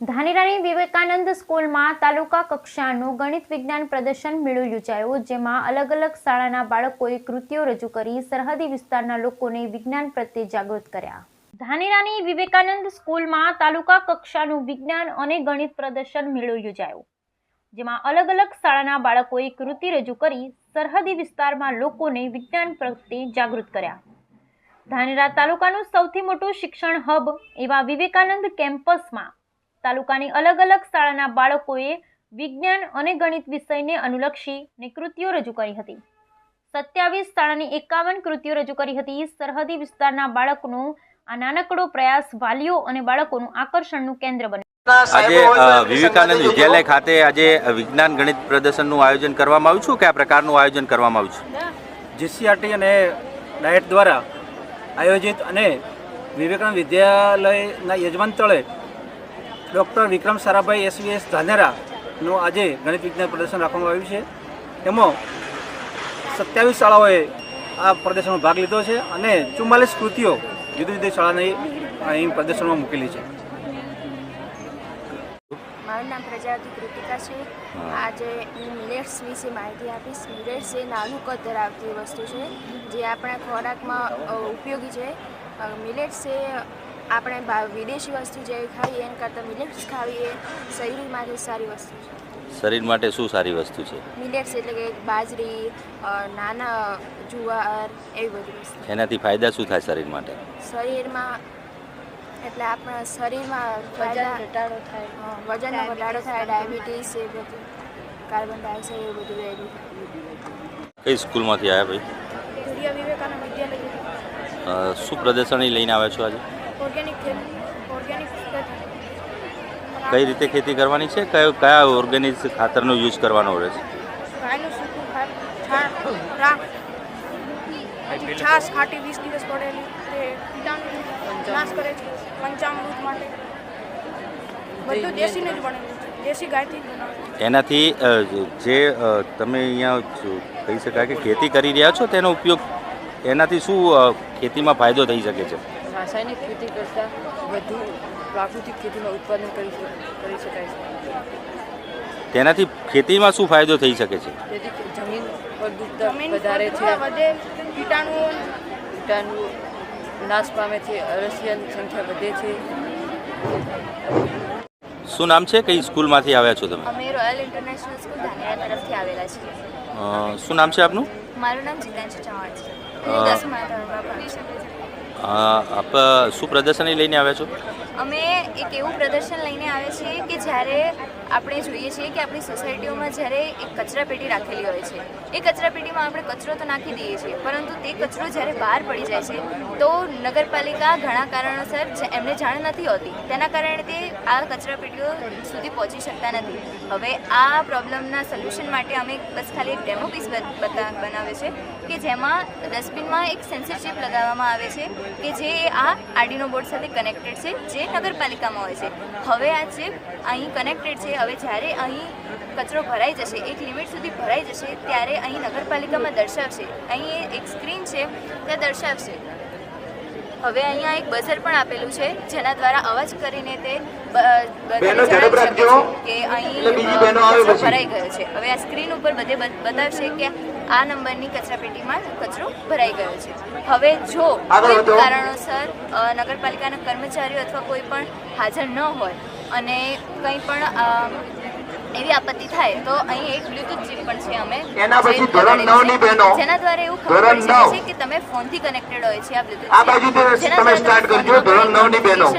ધાનેરાની વિવેકાનંદ સ્કૂલમાં તાલુકા કક્ષાનું ગણિત વિજ્ઞાન પ્રદર્શન મેળો યોજાયો, જેમાં અલગ અલગ શાળાના બાળકોએ કૃતિઓ રજૂ કરી, સરહદી વિસ્તારના લોકોને વિજ્ઞાન પ્રત્યે જાગૃત કર્યા. ધાનેરાની વિવેકાનંદ સ્કૂલમાં તાલુકા કક્ષાનું વિજ્ઞાન અને ગણિત પ્રદર્શન મેળો યોજાયો, જેમાં અલગ અલગ શાળાના બાળકોએ કૃતિ રજૂ કરી, સરહદી વિસ્તારમાં લોકોને વિજ્ઞાન પ્રત્યે જાગૃત કર્યા. ધાનેરા તાલુકાનું સૌથી મોટું શિક્ષણ હબ એવા વિવેકાનંદ કેમ્પસમાં તાલુકાની અલગ અલગ શાળાના બાળકોએ વિજ્ઞાન અને ગણિત વિષયને અનુલક્ષી ને કૃતિઓ રજૂ કરી હતી. સત્યાવીસ શાળાની એકાવન કૃતિઓ રજૂ કરી હતી. સરહદી વિસ્તારના બાળકનો આ નાનકડો પ્રયાસ વાલીઓ અને બાળકોનું આકર્ષણનું કેન્દ્ર બન્યું. આજે વિવેકાનંદ વિદ્યાલય ખાતે આજે વિજ્ઞાન ગણિત પ્રદર્શનનું આયોજન કરવામાં આવ્યું છે કયા પ્રકારનું આયોજન કરવામાં આવ્યું છે? જીસીઆરટી અને ડાયટ દ્વારા આયોજિત અને વિવેકાનંદ વિદ્યાલયના યજમાન તળે ડૉક્ટર વિક્રમ સારાભાઈ એસવીએસ ધાનેરાનું આજે ગણિત વિજ્ઞાન પ્રદર્શન રાખવામાં આવ્યું છે. એમાં સત્યાવીસ શાળાઓએ આ પ્રદર્શનમાં ભાગ લીધો છે અને ચુમ્માલીસ કૃતિઓ જુદી જુદી શાળાને અહીં પ્રદર્શનમાં મૂકેલી છે. મારું નામ પ્રજાવતી કૃતિકા છે. આજે હું મિલેટ્સ વિશે માહિતી આપીશ. મિલેટ્સ એ નાનું કદ ધરાવતી વસ્તુ છે જે આપણા ખોરાકમાં ઉપયોગી છે. મિલેટ્સ એ આપણે વિદેશી વસ્તુ જે ખાઈએ એના કરતાં મિલેટ્સ ખાવીએ શરીર માટે સારી વસ્તુ છે. શરીર માટે શું સારી વસ્તુ છે? મિલેટ્સ એટલે કે બાજરી નાના જુવાર એવી બધી વસ્તુ. એનાથી ફાયદા શું થાય શરીર માટે? શરીરમાં એટલે આપણા શરીરમાં વજન ઘટાડો થાય. વજનનો ઘટાડો થાય ડાયાબિટીસ એ બધું કાર્બન ડાયોક્સાઇડ એવું બધું રહેલું કઈ સ્કૂલમાંથી આવ્યા ભાઈ? સૂર્ય વિવેકાનંદ વિદ્યાલય શું પ્રદર્શની લઈને આવ્યા છો આજે? ઓર્ગેનિક ઓર્ગેનિક કઈ રીતે ખેતી કરવાની છે? કયો કયા ઓર્ગેનિક ખાતરનો યુઝ કરવાનો રહે છે? ગાયનું સૂકું છાણ રાખ છાશ ખાટી વીસ દિવસ પડેલી તે કીટાણુ નાશ કરે છે પંચામૃત માટે. બધું દેશીને જ બનેલું દેશી ગાયથી જ બનાવેલું એનાથી જે તમે અહીંયા કહી શકાય કે ખેતી કરી રહ્યા છો તેનો ઉપયોગ એનાથી શું ખેતીમાં ફાયદો થઈ શકે છે? રાસાયણિક ખેતી કરતાં વધુ પ્રાકૃતિક ખેતીમાં ઉત્પાદન કરી કરી શકાય છે. તેનાથી ખેતીમાં શું ફાયદો થઈ શકે છે? તેથી જમીન ફળદ્રુપતા વધારે છે. વધે કીટાણુઓ કીટાણુ નાશ પામે છે અરસિયાની સંખ્યા વધે છે. શું નામ છે? કઈ સ્કૂલમાંથી આવ્યા છો તમે? અમે રોયલ ઇન્ટરનેશનલ સ્કૂલ ધાનેરા તરફથી આવેલા છીએ. શું નામ છે આપનું? મારું નામ જીતાંશુ ચૌહાણ છે. હું દસમા ધોરણમાં આપ શું પ્રદર્શની લઈને આવ્યા છો? અમે એક એવું પ્રદર્શન લઈને આવ્યા છીએ કે જ્યારે આપણે જોઈએ છીએ કે આપણી સોસાયટીઓમાં જ્યારે એક કચરાપેટી રાખેલી હોય છે, એ કચરાપેટીમાં આપણે કચરો તો નાખી દઈએ છીએ, પરંતુ તે કચરો જ્યારે બહાર પડી જાય છે, તો નગરપાલિકા ઘણા કારણોસર એમને જાણ નથી હોતી, તેના કારણે તે આ કચરાપેટીઓ સુધી પહોંચી શકતા નથી. હવે આ પ્રોબ્લેમના સોલ્યુશન માટે અમે બસ ખાલી એક ડેમો પીસ બનાવે છે, કે જેમાં ડસ્ટબિનમાં એક સેન્સર ચિપ લગાવવામાં આવે છે, કે જે આ આરડીનો બોર્ડ સાથે કનેક્ટેડ છે, જે નગરપાલિકામાં હોય છે. હવે આ ચિપ અહીં કનેક્ટેડ છે હવે જ્યારે અહીં કચરો ભરાઈ જશે એક લિમિટ સુધી ભરાઈ જશે ત્યારે અહીં નગરપાલિકામાં દર્શાવશે. અહીં એક સ્ક્રીન છે ત્યાં દર્શાવશે. હવે અહીંયા એક બઝર પણ આપેલું છે જેના દ્વારા અવાજ કરીને તે કે અહીં કચરો ભરાઈ ગયો છે. હવે આ સ્ક્રીન ઉપર બધે બતાવશે કે આ નંબરની કચરાપેટીમાં કચરો ભરાઈ ગયો છે. હવે જો કોઈ કારણોસર નગરપાલિકાના કર્મચારીઓ અથવા કોઈ પણ હાજર ન હોય અને કંઈ પણ એવી આપત્તિ થાય તો અહીં એક બ્લૂટૂથ ચિપ પણ છે અમે. એના પછી ધોરણ 9 ની બહેનો, જેના દ્વારા એવું ખબર પડી. છે કે તમે ફોનથી કનેક્ટેડ હોય છે આ બ્લૂટૂથ આ બાજુ તમે સ્ટાર્ટ કરજો, ધોરણ 9 ની બહેનો.